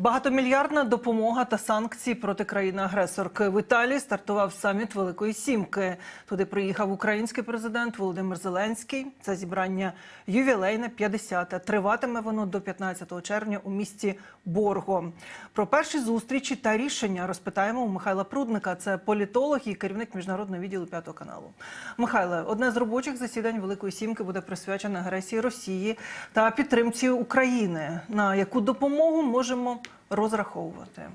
Багатомільярдна допомога та санкції проти країни-агресорки в Італії стартував саміт Великої Сімки. Туди приїхав український президент Володимир Зеленський. Це зібрання ювілейне 50-те. Триватиме воно до 15 червня у місті Борго. Про перші зустрічі та рішення розпитаємо у Михайла Прудника. Це політолог і керівник міжнародного відділу п'ятого каналу. Михайле, одне з робочих засідань Великої Сімки буде присвячене агресії Росії та підтримці України. На яку допомогу можемо розраховувати?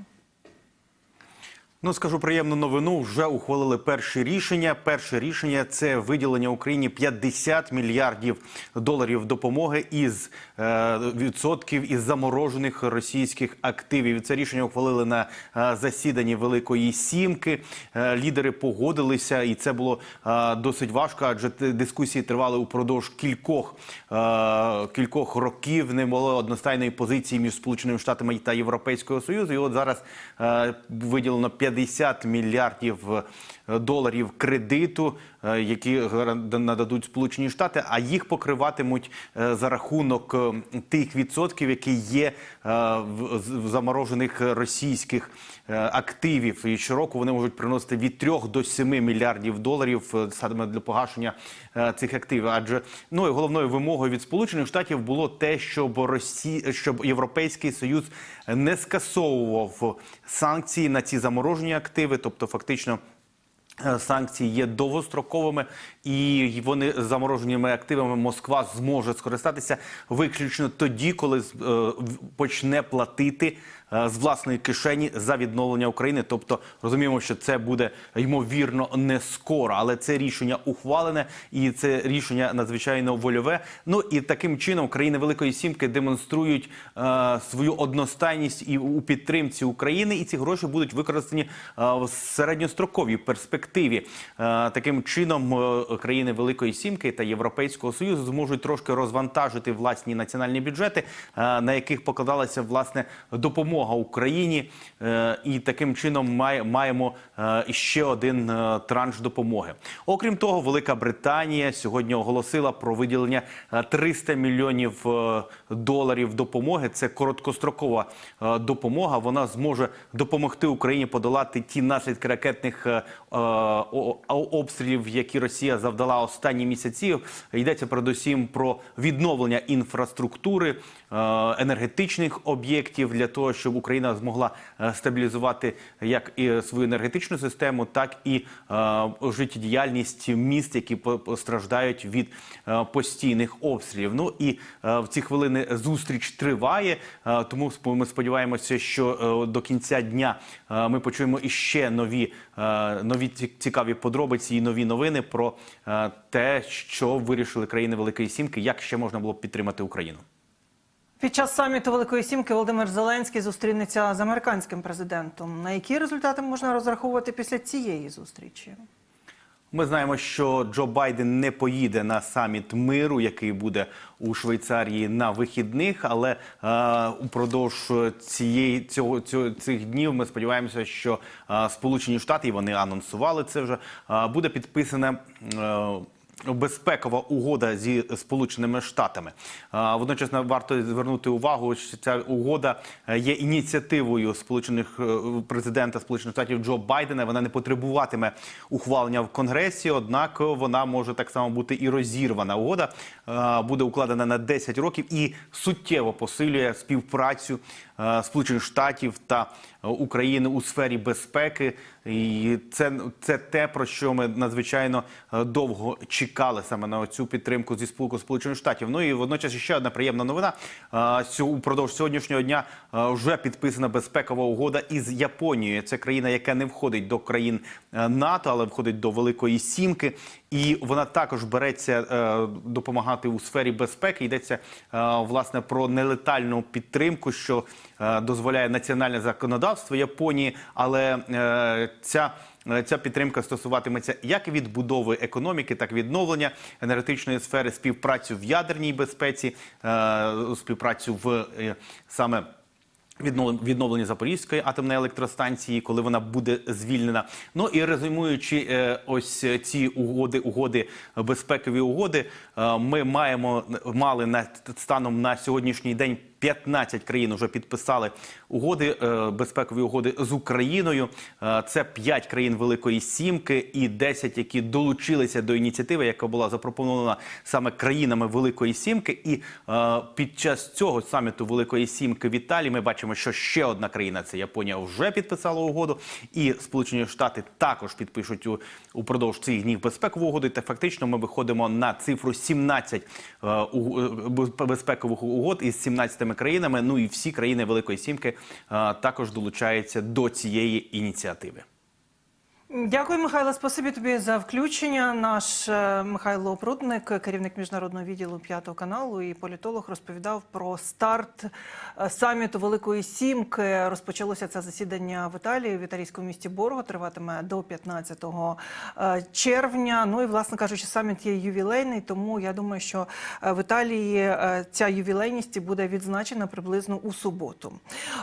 Ну, скажу приємну новину. Вже ухвалили перші рішення. Перше рішення це виділення Україні 50 мільярдів доларів допомоги із е, відсотків із заморожених російських активів. Це рішення ухвалили на е, засіданні Великої Сімки. Е, лідери погодилися, і це було е, досить важко, адже дискусії тривали упродовж кількох е, кількох років. Не було одностайної позиції між Сполученими Штатами та Європейського Союзу. І от зараз е, виділено 50 мільярдів е, доларів кредиту, е, які нададуть Сполучені Штати, а їх покриватимуть е, за рахунок тих відсотків, які є в заморожених російських активів. І щороку вони можуть приносити від 3 до 7 мільярдів доларів саме для погашення цих активів. Адже ну і головною вимогою від Сполучених Штатів було те, щоб Росі... щоб Європейський Союз не скасовував санкції на ці заморожені активи, тобто фактично. е, Санкції є довгостроковими, і вони замороженими активами Москва зможе скористатися виключно тоді, коли е, почне платити з власної кишені за відновлення України. Тобто розуміємо, що це буде ймовірно не скоро, але це рішення ухвалене, і це рішення надзвичайно вольове. Ну і таким чином країни Великої Сімки демонструють е, свою одностайність і у підтримці України, і ці гроші будуть використані е, в середньостроковій перспективі. Е, таким чином е, країни Великої Сімки та Європейського Союзу зможуть трошки розвантажити власні національні бюджети, е, на яких покладалася власне допомога Україні, Е, і таким чином має- маємо е, ще один е, транш допомоги. Окрім того, Велика Британія сьогодні оголосила про виділення е, 300 мільйонів доларів допомоги. Це короткострокова допомога. Вона зможе допомогти Україні подолати ті наслідки ракетних обстрілів, які Росія завдала останні місяці. Йдеться передусім про відновлення інфраструктури, енергетичних об'єктів для того, щоб Україна змогла е, стабілізувати як і свою енергетичну систему, так і е, життєдіяльність міст, які постраждають від е, постійних обстрілів. Ну і в ці хвилини зустріч триває. Тому ми сподіваємося, що до кінця дня ми почуємо іще нові, нові ці- цікаві подробиці і нові новини про те, що вирішили країни Великої Сімки, як ще можна було б підтримати Україну. Під час саміту Великої Сімки Володимир Зеленський зустрінеться з американським президентом. На які результати можна розраховувати після цієї зустрічі? Ми знаємо, що Джо Байден не поїде на саміт миру, який буде у Швейцарії на вихідних. Але е, упродовж цієї цього, цього цих днів ми сподіваємося, що е, Сполучені Штати і вони анонсували це вже е, буде підписане. Е, Безпекова угода зі Сполученими Штатами. Водночас варто звернути увагу, що ця угода е, є ініціативою сполучених е, президента Сполучених Штатів Джо Байдена. Вона не потребуватиме ухвалення в Конгресі, однак вона може так само бути і розірвана. Угода е, буде укладена на 10 років і суттєво посилює співпрацю Сполучених Штатів та е, України у сфері безпеки. І це, це те, про що ми надзвичайно е, довго чекали саме на цю підтримку зі спілку Сполучених Штатів. Ну і водночас ще одна приємна новина. Е, Упродовж сьогоднішнього дня е, вже підписана безпекова угода із Японією. Це країна, яка не входить до країн е, НАТО, але входить до Великої Сімки. І вона також береться е, допомагати у сфері безпеки. Йдеться е, власне про нелетальну підтримку, що е, дозволяє національне законодавство Японії, але е, ця. е, Ця підтримка стосуватиметься як відбудови економіки, так і відновлення енергетичної сфери, співпрацю в ядерній безпеці, е, співпрацю в е, саме віднов- відновлення Запорізької атомної електростанції, коли вона буде звільнена. Ну і резюмуючи е, ось ці угоди, угоди безпекові угоди, е, ми маємо мали на станом на сьогоднішній день 15 країн вже підписали угоди, е, безпекові угоди з Україною. Е, Це 5 країн Великої Сімки і 10, які долучилися до ініціативи, яка була запропонована саме країнами Великої Сімки. І е, під час цього саміту Великої Сімки в Італії ми бачимо, що ще одна країна це Японія вже підписала угоду, і Сполучені Штати також підпишуть упродовж цих днів безпекову угоду. Та фактично ми виходимо на цифру 17 е, у- е, без- безпекових угод із 17 країнами. Ну і всі країни Великої Сімки е, також долучаються до цієї ініціативи. Дякую, Михайло. Спасибі тобі за включення. Наш е, Михайло Прудник, керівник міжнародного відділу п'ятого каналу і політолог, розповідав про старт е, саміту Великої Сімки. Розпочалося це засідання в Італії в італійському місті Борго. Триватиме до 15 е, червня. Ну і власне кажучи, саміт є ювілейний. Тому я думаю, що в Італії ця ювілейність буде відзначена приблизно у суботу.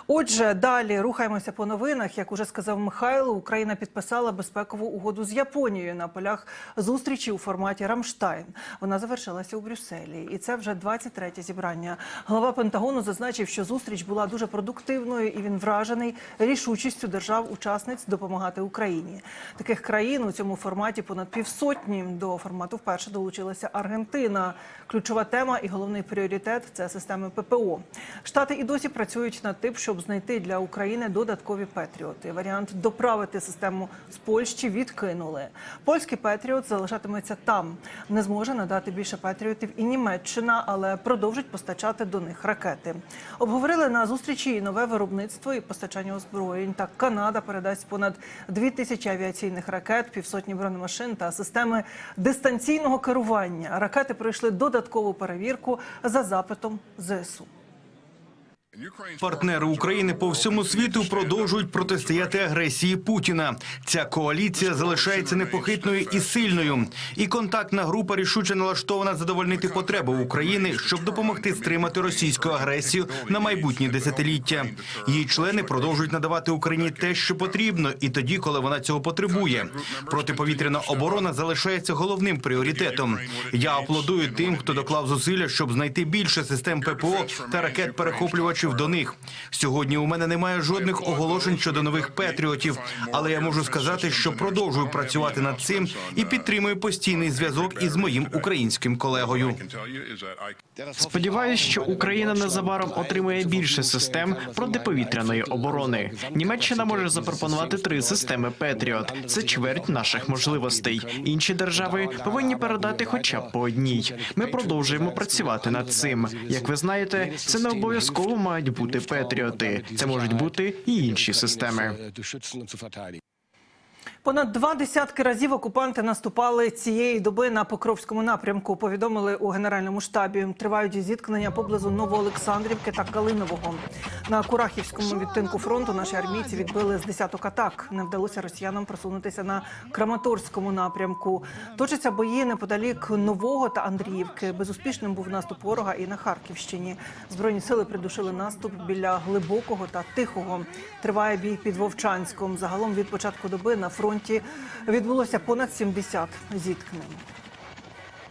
Отже, далі рухаємося по новинах. Як уже сказав Михайло, Україна підписала безпекову угоду з Японією на полях зустрічі у форматі Рамштайн. Вона завершилася у Брюсселі, і це вже 23-те зібрання. Глава Пентагону зазначив, що зустріч була дуже продуктивною, і він вражений рішучістю держав-учасниць допомагати Україні. Таких країн у цьому форматі понад півсотні. До формату вперше долучилася Аргентина. Ключова тема і головний пріоритет це системи ППО. Штати і досі працюють над тим, щоб знайти для України додаткові петріоти. Варіант доправити систему з Польщі відкинули. Польський петріот залишатиметься там. Не зможе надати більше петріотів і Німеччина, але продовжить постачати до них ракети. Обговорили на зустрічі і нове виробництво і постачання озброєнь. Так Канада передасть понад дві тисячі авіаційних ракет, півсотні бронемашин та системи дистанційного керування. Ракети пройшли додаткову перевірку за запитом ЗСУ. Партнери України по всьому світу продовжують протистояти агресії Путіна. Ця коаліція залишається непохитною і сильною. І контактна група рішуче налаштована задовольнити потреби України, щоб допомогти стримати російську агресію на майбутні десятиліття. Її члени продовжують надавати Україні те, що потрібно, і тоді, коли вона цього потребує. Протиповітряна оборона залишається головним пріоритетом. Я аплодую тим, хто доклав зусилля, щоб знайти більше систем ППО та ракет перехоплювачів до них. Сьогодні у мене немає жодних оголошень щодо нових петріотів, але я можу сказати, що продовжую працювати над цим і підтримую постійний зв'язок із моїм українським колегою. Сподіваюсь, що Україна незабаром отримає більше систем протиповітряної оборони. Німеччина може запропонувати три системи Петріот. Це чверть наших можливостей. Інші держави повинні передати хоча б по одній. Ми продовжуємо працювати над цим. Як ви знаєте, це не обов'язково мають бути Петріоти. Це можуть бути і інші системи. Понад два десятки разів окупанти наступали цієї доби на Покровському напрямку. Повідомили у генеральному штабі. Тривають зіткнення поблизу Новоолександрівки та Калинового. На Курахівському відтинку фронту наші армійці відбили з десяток атак. Не вдалося росіянам просунутися на Краматорському напрямку. Точаться бої неподалік Нового та Андріївки. Безуспішним був наступ ворога і на Харківщині. Збройні сили придушили наступ біля глибокого та тихого. Триває бій під Вовчанськом. Загалом від початку доби на фронті відбулося понад 70 зіткнень.